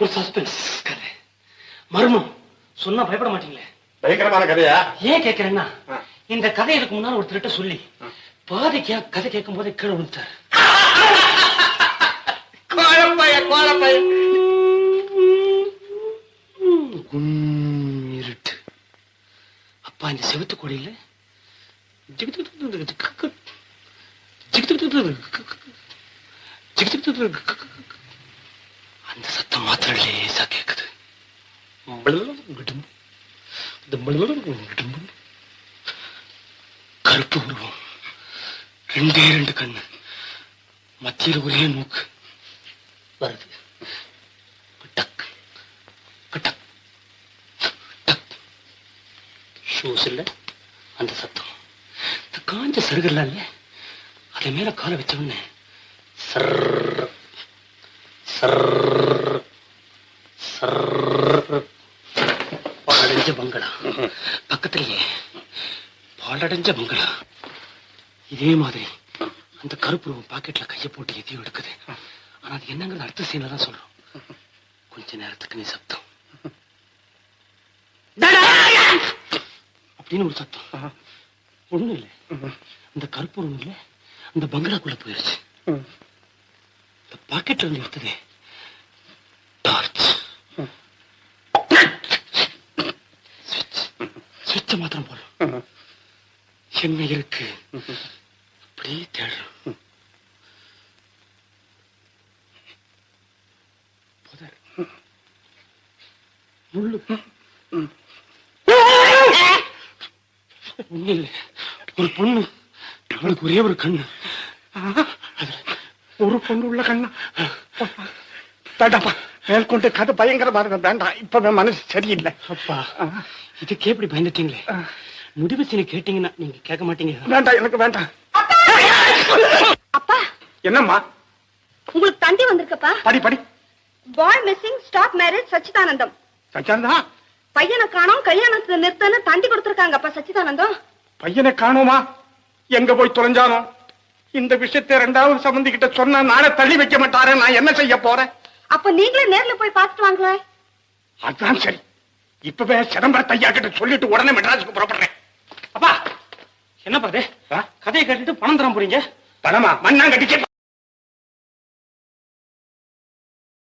ஒரு சஸ்பென்ஸ் கதை மர்மம் சொன்னா பயப்பட மாட்டீங்களே பயங்கரமான கதையா ஏன் கேக்குறேன்னா. இந்த கதை இதுக்கு முன்னால ஒருத்தர்கிட்ட சொல்லி பாதி கதை கேட்கும் போதே கீழே விழுந்தார் கோழப்பைய கோழப்பைய இருட்டு அப்பா இந்த செவத்து கொடியில இந்த சத்தம் மாத்திரம் லேசா கேக்குது. கருப்பு உருவம். ரெண்டே ரெண்டு கண்ணு. மத்தியில் ஒரே மூக்கு. வருது. டக். டக் டக். ஷூஸ் இல்லை. அந்த சத்தம். இந்த காஞ்ச சருகெல்லாம் இல்லை. அதை மேல காலை வச்ச உடனே சர் சர்ர் பாலடைஞ்ச பங்களா பக்கத்திலேயே பாலடைஞ்ச பங்களா இதே மாதிரி அந்த கருப்பு பாக்கெட்ல கையை போட்டு எதையும் எடுக்குது. ஆனா அது என்னங்கிறது அடுத்த சீன்ல தான் சொல்றோம். கொஞ்ச நேரத்துக்கு நீ சத்தம். அப்படின்னு ஒரு சத்தம். ஒண்ணும் இல்லை. அந்த கருப்பு இல்லை. அந்த பங்களாக்குள்ள போயிருச்சு. இந்த பாக்கெட்ல இருந்து எடுத்தது டார்ச் சுவிட்ச் சுவிட்ச மாத்திரம் போடுறோம் என்ன இருக்கு? அப்படியே தேடுறோம் முள்ளு. ஒண்ணும் இல்லை. ஒரு பொண்ணு. அவளுக்கு ஒரே ஒரு கண்ணு. ஒரு பொண்ணு உள்ள கண்ணா. வேண்டாப்பா மேற்கொண்டு கதை பயங்கரமா இருக்க வேண்டாம் இப்ப மனசு சரியில்லை. அப்பா இதுக்கே இப்படி பயந்துட்டீங்களே? முடிவு சீனை கேட்டீங்கன்னா நீங்க கேட்க மாட்டீங்க. வேண்டாம் எனக்கு வேண்டாம். அப்பா! என்னம்மா? உங்களுக்கு தந்தி வந்திருக்கப்பா. படி படி. Boy missing stop marriage Sachidanandam. சச்சாந்தா பையனை காணோம் கல்யாணத்தை நிறுத்தன்னு தண்டி கொடுத்திருக்காங்கப்பா சச்சிதானந்தம். பையனை காணோமா? எங்க போய் தொலைஞ்சானோ? இந்த விஷயத்தை ரெண்டாவது சம்பந்தி கிட்ட சொன்னா நானே தள்ளி வைக்க மாட்டாரே நான் என்ன செய்ய போறேன்? அப்ப நீங்களே நேர்ல போய் பார்த்துட்டு வாங்களே. அதான் சரி. இப்பவே சிதம்பரத்தை ஐயா கிட்ட சொல்லிட்டு உடனே மெட்ராஸுக்கு புறப்படுறேன். அப்பா என்னப்பா இது? கதையை கேட்டுட்டு பணம் தர போறீங்க? பணமா? மண்ணாங்கட்டிக்கு